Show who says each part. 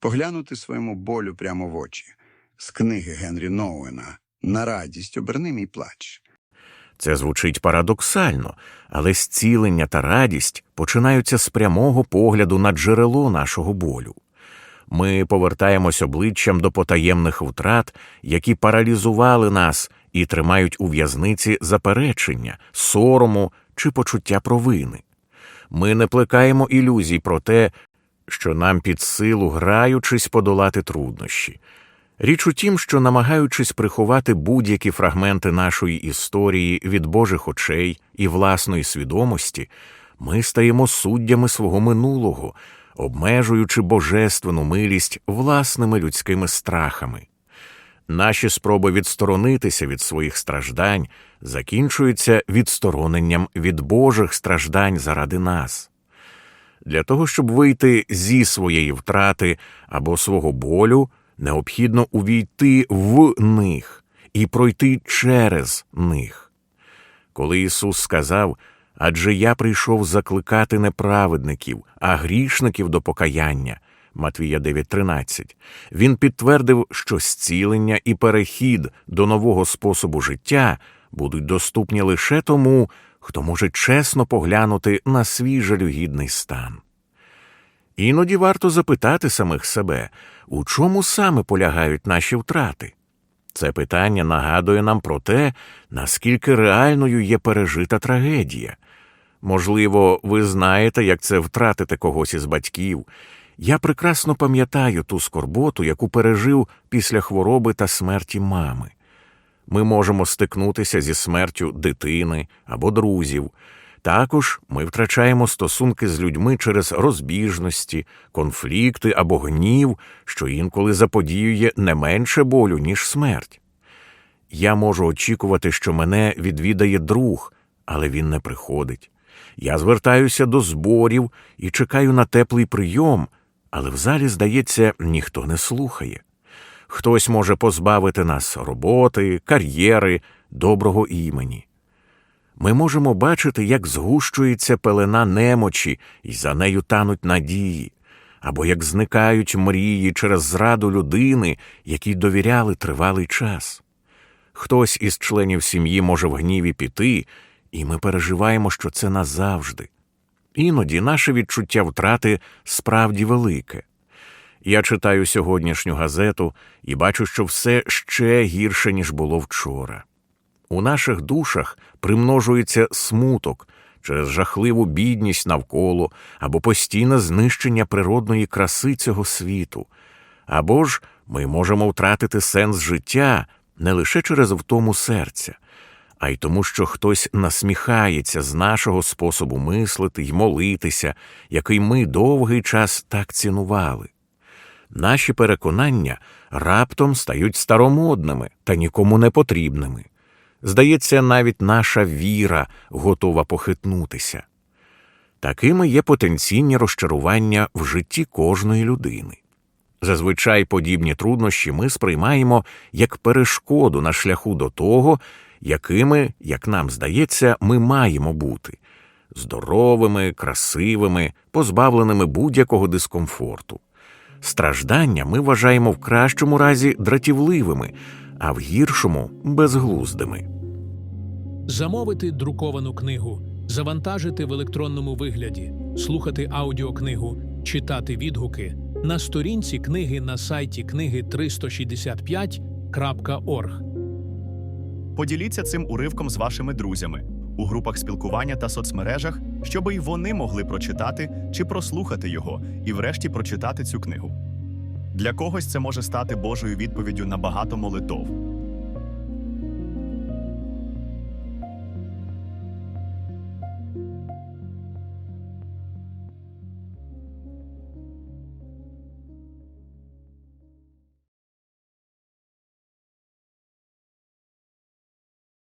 Speaker 1: поглянути своєму болю прямо в очі. З книги Генрі Ноуена на радість оберни мій плач.
Speaker 2: Це звучить парадоксально, але зцілення та радість починаються з прямого погляду на джерело нашого болю. Ми повертаємось обличчям до потаємних втрат, які паралізували нас і тримають у в'язниці заперечення, сорому чи почуття провини. Ми не плекаємо ілюзій про те, що нам під силу, граючись, подолати труднощі. Річ у тім, що намагаючись приховати будь-які фрагменти нашої історії від Божих очей і власної свідомості, ми стаємо суддями свого минулого, обмежуючи божественну милість власними людськими страхами. Наші спроби відсторонитися від своїх страждань закінчуються відстороненням від Божих страждань заради нас. Для того, щоб вийти зі своєї втрати або свого болю, необхідно увійти в них і пройти через них. Коли Ісус сказав, адже я прийшов закликати неправедників, а грішників до покаяння. Матвія 9.13, він підтвердив, що зцілення і перехід до нового способу життя будуть доступні лише тому, хто може чесно поглянути на свій жалюгідний стан. Іноді варто запитати самих себе, у чому саме полягають наші втрати. Це питання нагадує нам про те, наскільки реальною є пережита трагедія. Можливо, ви знаєте, як це втратити когось із батьків. Я прекрасно пам'ятаю ту скорботу, яку пережив після хвороби та смерті мами. Ми можемо стикнутися зі смертю дитини або друзів. Також ми втрачаємо стосунки з людьми через розбіжності, конфлікти або гнів, що інколи заподіює не менше болю, ніж смерть. Я можу очікувати, що мене відвідає друг, але він не приходить. Я звертаюся до зборів і чекаю на теплий прийом, але в залі, здається, ніхто не слухає. Хтось може позбавити нас роботи, кар'єри, доброго імені. Ми можемо бачити, як згущується пелена немочі, і за нею тануть надії, або як зникають мрії через зраду людини, якій довіряли тривалий час. Хтось із членів сім'ї може в гніві піти, і ми переживаємо, що це назавжди. Іноді наше відчуття втрати справді велике. Я читаю сьогоднішню газету і бачу, що все ще гірше, ніж було вчора. У наших душах примножується смуток через жахливу бідність навколо або постійне знищення природної краси цього світу. Або ж ми можемо втратити сенс життя не лише через втому серця, а й тому, що хтось насміхається з нашого способу мислити й молитися, який ми довгий час так цінували. Наші переконання раптом стають старомодними та нікому не потрібними. Здається, навіть наша віра готова похитнутися. Такими є потенційні розчарування в житті кожної людини. Зазвичай подібні труднощі ми сприймаємо як перешкоду на шляху до того, якими, як нам здається, ми маємо бути здоровими, красивими, позбавленими будь-якого дискомфорту. Страждання ми вважаємо в кращому разі дратівливими, а в гіршому безглуздими.
Speaker 3: Замовити друковану книгу, завантажити в електронному вигляді, слухати аудіокнигу, читати відгуки на сторінці книги на сайті книги 365.org.
Speaker 4: Поділіться цим уривком з вашими друзями у групах спілкування та соцмережах, щоб і вони могли прочитати чи прослухати його і, врешті, прочитати цю книгу. Для когось це може стати Божою відповіддю на багато молитов,